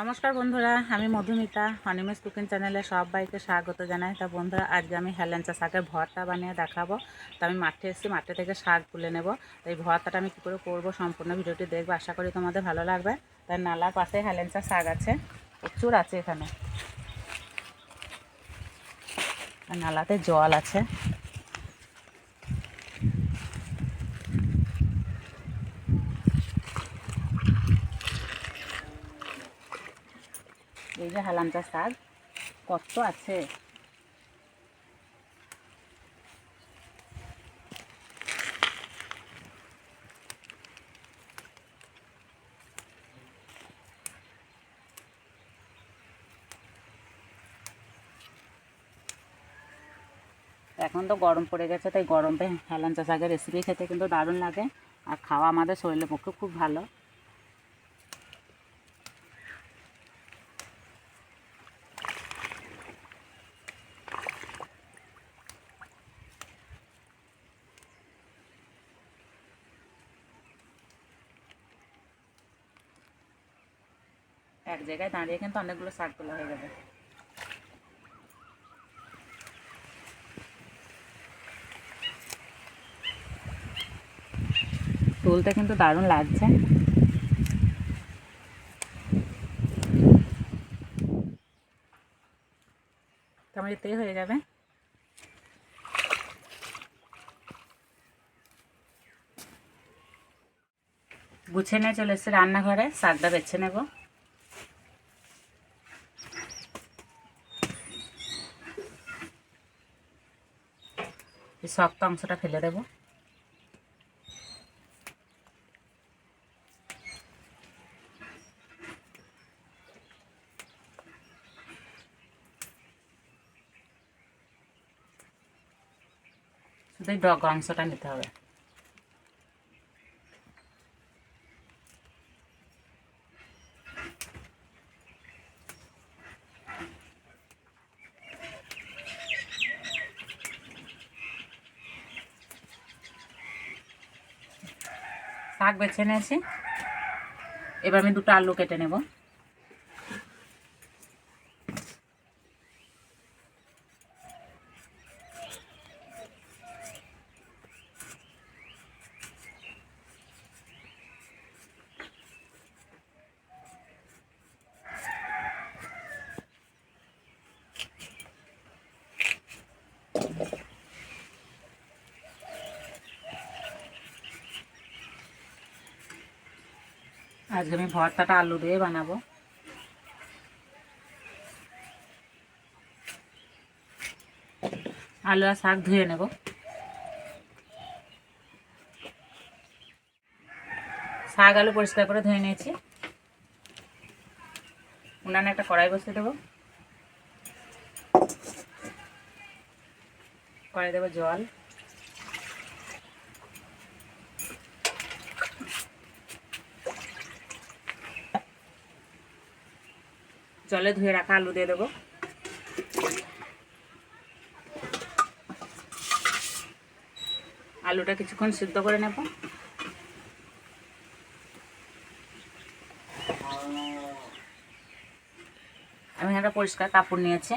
নমস্কার বন্ধুরা, আমি মধুমিতা হনিমেস কুকিং চ্যানেলে সবাইকে স্বাগত জানাই। তা বন্ধুরা, আজকে আমি হেলেঞ্চা শাকের ভর্তা বানিয়ে দেখাবো। তো আমি মাঠে এসেছি, মাঠে থেকে শাক তুলে নেব। তো এই ভর্তাটা আমি কী করে করব সম্পূর্ণ ভিডিওটি দেখব, আশা করি তোমাদের ভালো লাগবে। তাই নালার পাশে হেলেঞ্চা শাক আছে, প্রচুর আছে এখানে। আর নালাতে জল আছে। যে হেলাঞ্চা শাক, কত আছে? এখন তো গরম পড়ে গেছে, তাই গরমে হেলাঞ্চা শাকের রেসিপি খেতে কিন্তু দারুণ লাগে। আর খাওয়া আমাদের শরীরের পক্ষে খুব ভালো। এক জায়গায় দাঁড়িয়ে কিন্তু অনেকগুলো শাক তোলা হয়ে যাবে। তুলতে কিন্তু দারুণ লাগছে। তোমার এতেই হয়ে যাবে। গুছে নিয়ে চলে এসেছি রান্নাঘরে, শাকটা বেছে নেব। এই শক্ত অংশটা ফেলে দেব। শুধু ডগ অংশটা নিতে হবে। শাক বেছে নিয়েছি। এবার আমি দুটো আলু কেটে নেব। আজকে আমি ভর্তাটা আলু দিয়ে বানাবো। আলু আর শাক ধুয়ে নেব। শাক আলু পরিষ্কার করে ধুয়ে নিয়েছি। উনানে একটা কড়াই বসিয়ে দেবো। কড়াই দেবো জল। জলে ধুয়ে রাখা আলু দিয়ে দেবো। আলুটা কিছুক্ষণ সিদ্ধ করে নেব। আমি একটা পরিষ্কার কাপড় নিয়েছি।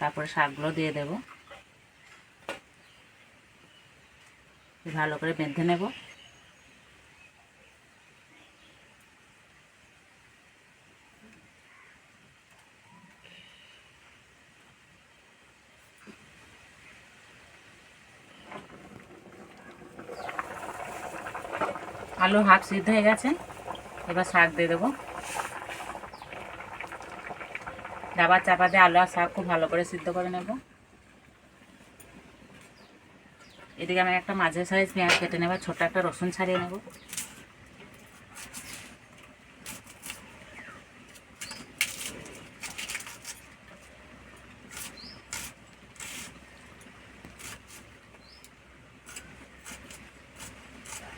কাপড়ে শাকগুলো দিয়ে দেব। ভালো করে বেঁধে নেব। আলু হাফ সিদ্ধ হয়ে গেছে। এবার শাক দিয়ে দেবো। আবার চাপা দিয়ে আলু আর শাক খুব ভালো করে সিদ্ধ করে নেব। এদিকে আমি একটা মাঝে সাইজ পেঁয়াজ কেটে নেব ছোট্ট একটা রসুন ছাড়িয়ে নেব।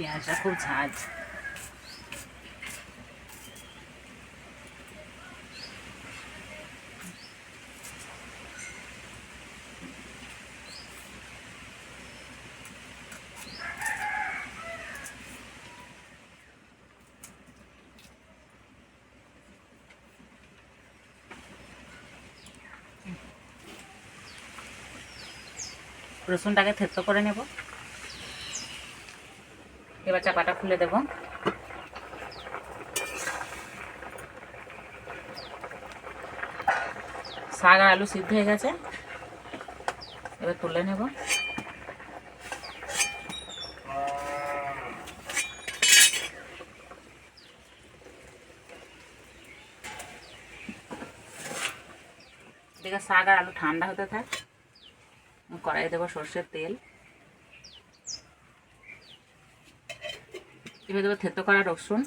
পেঁয়াজটা খুব ঝাঁজ রসুনটাকে থেতো করে নেব। এবার চাপাটা খুলে দেব। শাক আর আলু সিদ্ধ হয়ে গেছে। এবার তুলে নেব। এদিকে শাক আর আলু ঠান্ডা হতে থাক। কড়াই দেবো সর্ষের তেল। এবার দেবো থেতো করা রসুন।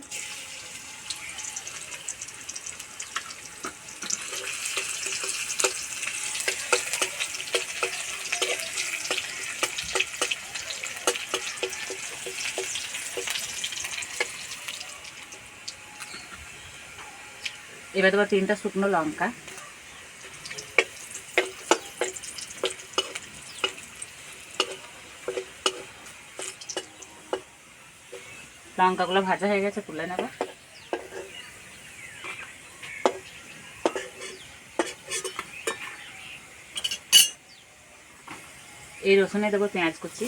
এবার দেবো তিনটা শুকনো লঙ্কা। লঙ্কাগুলো ভাজা হয়ে গেছে তুলে নেব। এই রসুনে দেবো পেঁয়াজ কুচি।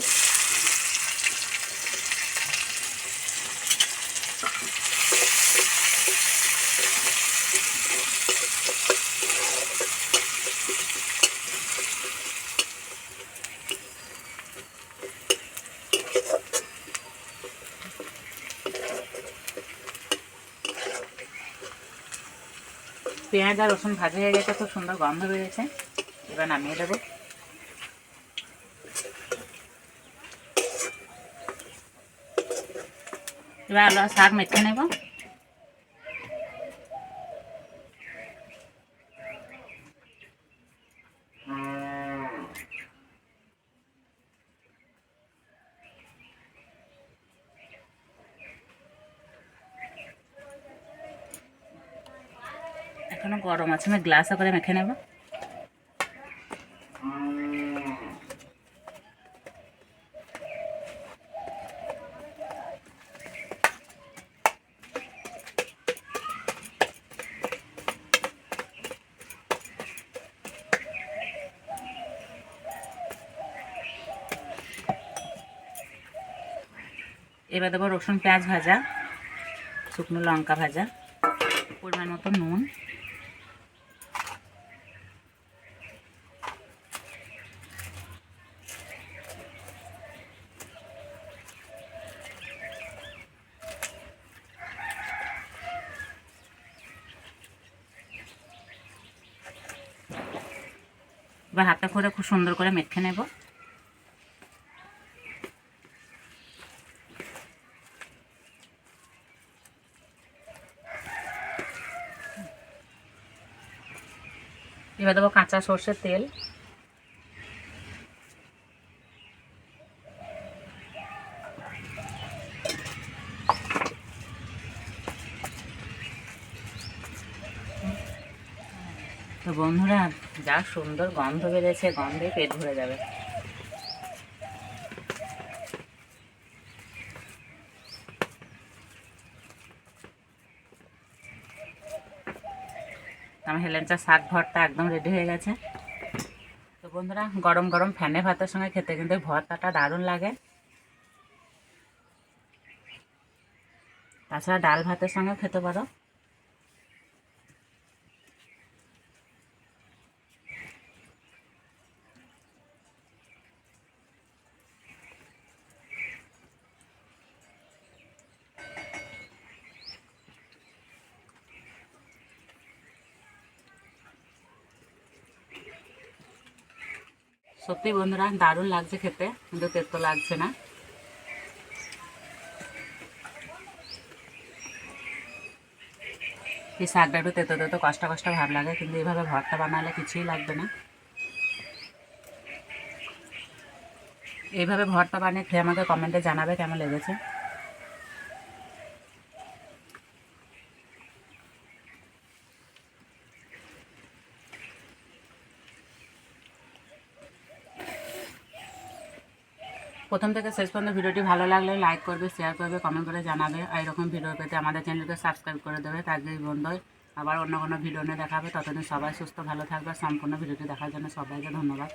পেঁয়াজ আর রসুন ভাজা হয়ে গেছে, খুব সুন্দর গন্ধ বেরিয়েছে। এবার নামিয়ে দেবো। এবার আলু শাক মেখে নেব। এখনও গরম আছে, আমি গ্লাসে করে মেখে নেব। এবার দেবো রসুন পেঁয়াজ ভাজা, শুকনো লঙ্কা ভাজা, পরিমাণ মতো নুন। এবার হাতে করে খুব সুন্দর করে মেখে নেব। এবার দেবো কাঁচা সর্ষের তেল। তো বন্ধুরা, যা সুন্দর গন্ধ বেড়েছে গন্ধে পেট ভরে যাবে। আমার হেলেঞ্চা শাক ভর্তা একদম রেডি হয়ে গেছে। তো বন্ধুরা, গরম গরম ফ্যানে ভাতের সঙ্গে খেতে কিন্তু ভর্তাটা দারুণ লাগে। তাছাড়া ডাল ভাতের সঙ্গে খেতে পারো। সত্যি বন্ধুরা, দারুণ লাগছে খেতে, কিন্তু তেতো লাগছে না। এই শাকটা একটু তেতো তেতো, কষ্ট কষ্ট ভাব লাগে, কিন্তু এইভাবে ভর্তা বানালে কিছুই লাগবে না। এইভাবে ভর্তা বানিয়ে খেয়ে আমাকে কমেন্টে জানাবে কেমন লেগেছে। প্রথম থেকে শেষ পর্যন্ত ভিডিওটি ভালো লাগলে লাইক করবে শেয়ার করবে কমেন্ট করে জানাবে। আর এরকম ভিডিও পেতে আমাদের চ্যানেলকে সাবস্ক্রাইব করে দেবে। যে বন্ধু আবার অন্য কোনো ভিডিও নিয়ে দেখাবে। ততদিন সবাই সুস্থ, ভালো থাকবে। সম্পূর্ণ ভিডিওটি দেখার জন্য সবাইকে ধন্যবাদ।